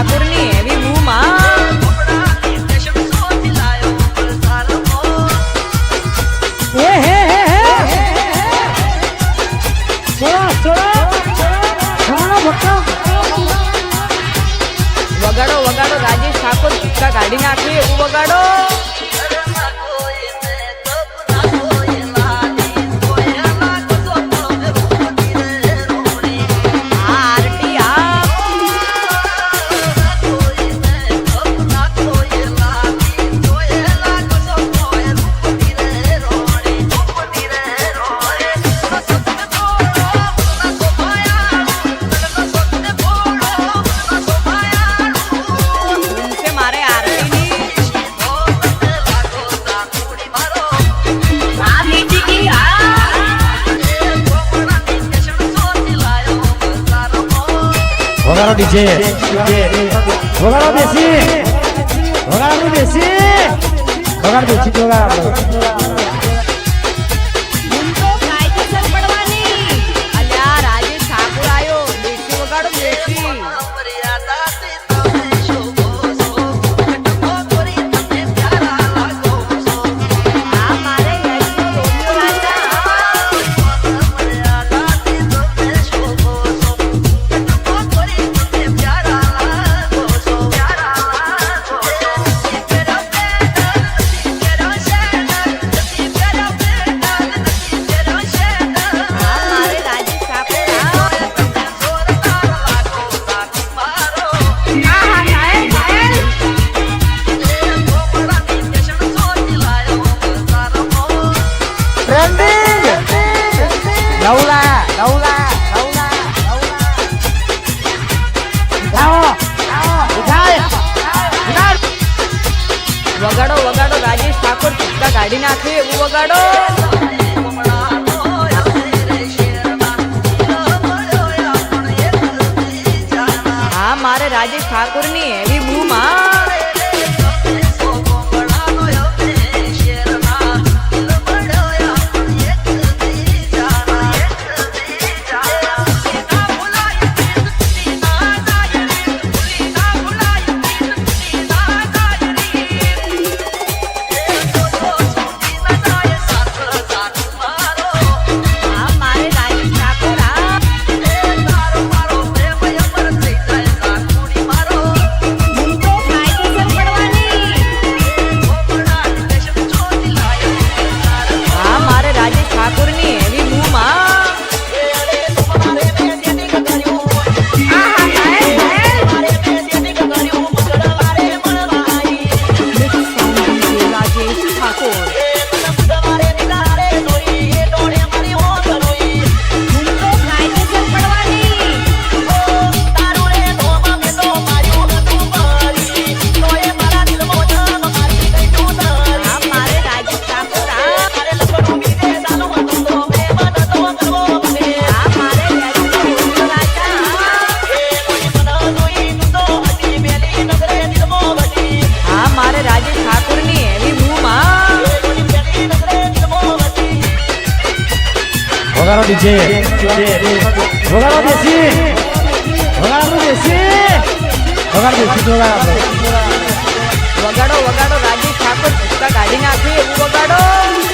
A DJ વગાડો બેસી. વગાડો બેસી. વગાડો બેસી વગાડો વગાડો. હા મારે રાજેશ ઠાકોરની એવી બૂમ. બેસી છે વગાડો બેસી. વગાડો બેસી. વગાડો બેસી વગાડો વગાડો વગાડો રાજીવ ઠાકોર ગાડી નાખી, એવું વગાડો.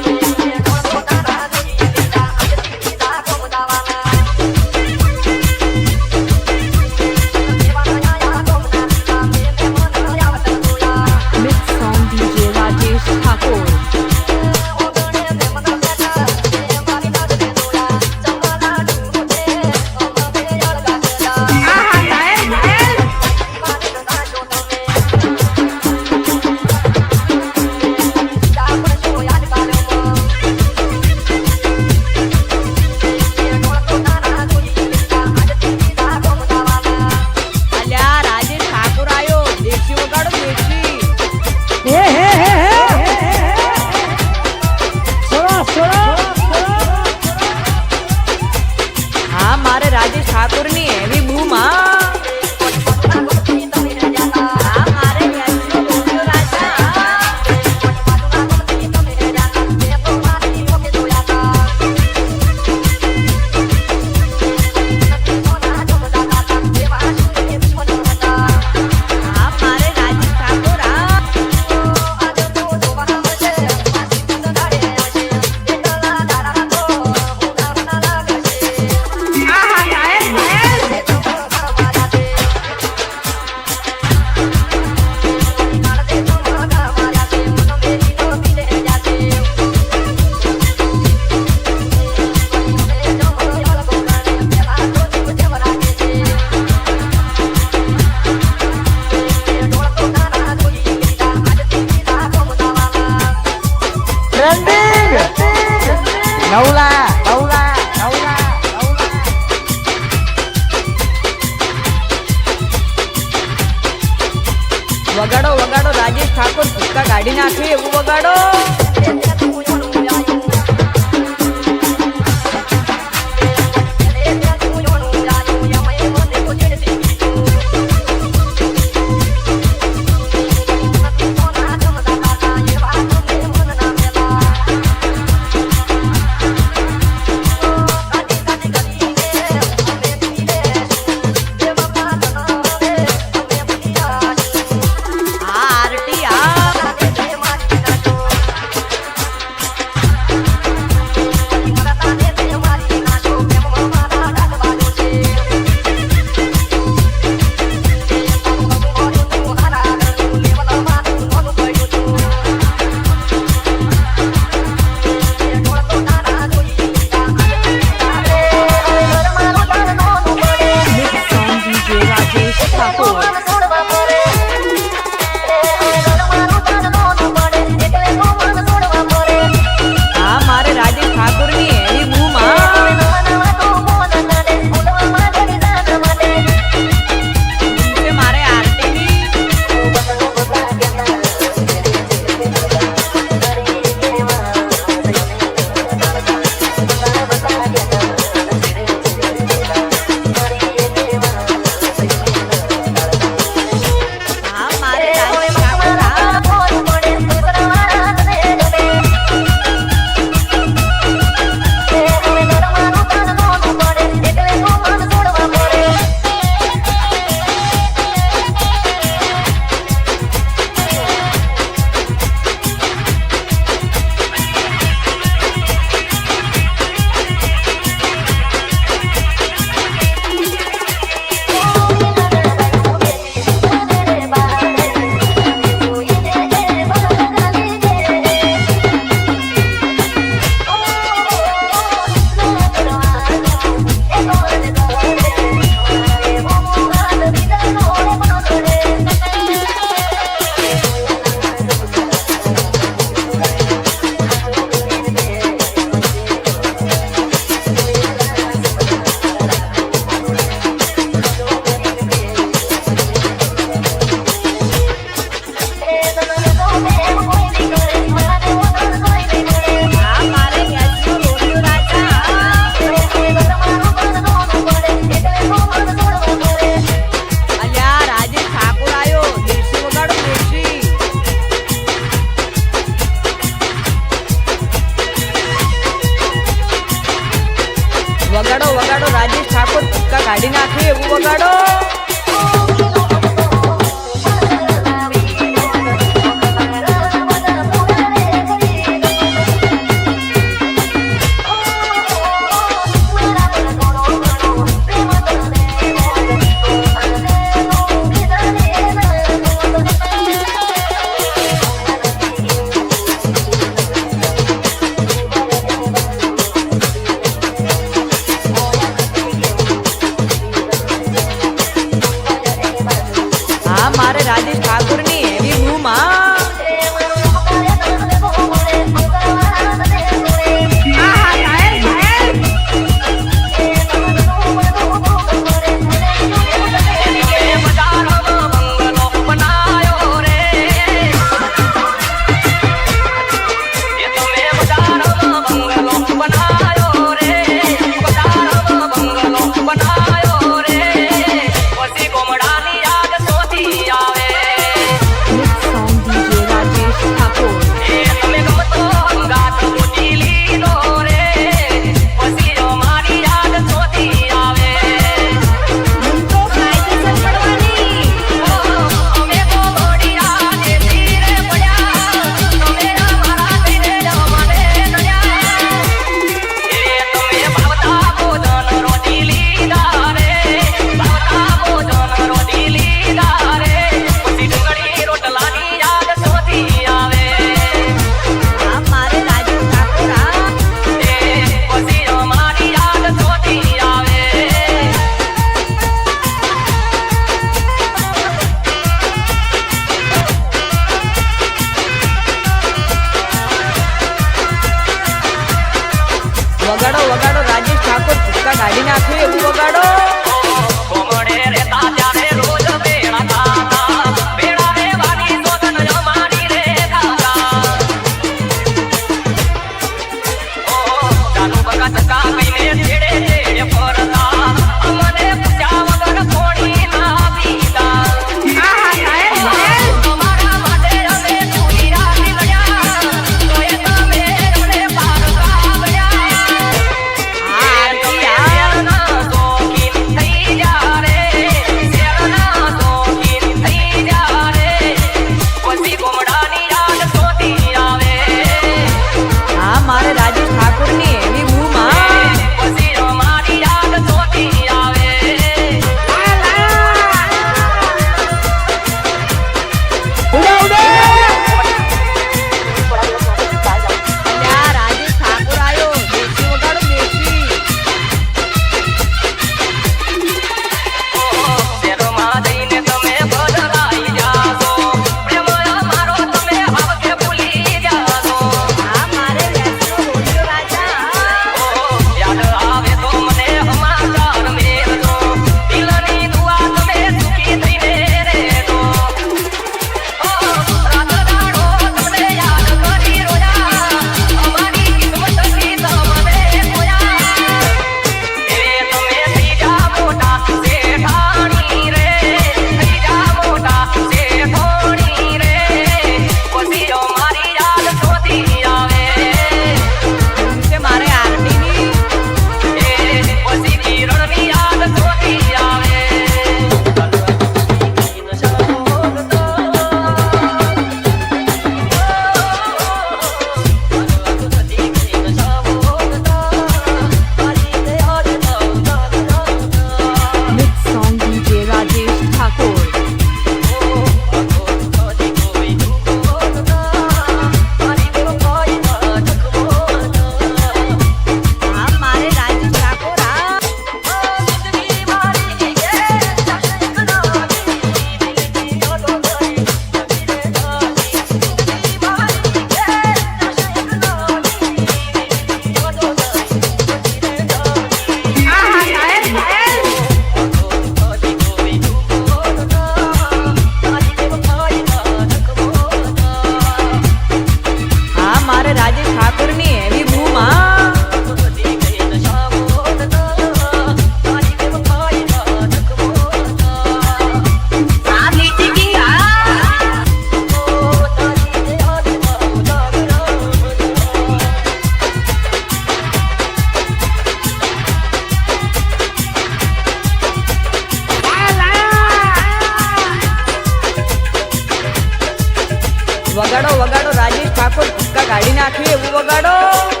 વગાડો વગાડો રાજેશ ઠાકોર કાઢી નાખ્યું એવું વગાડો.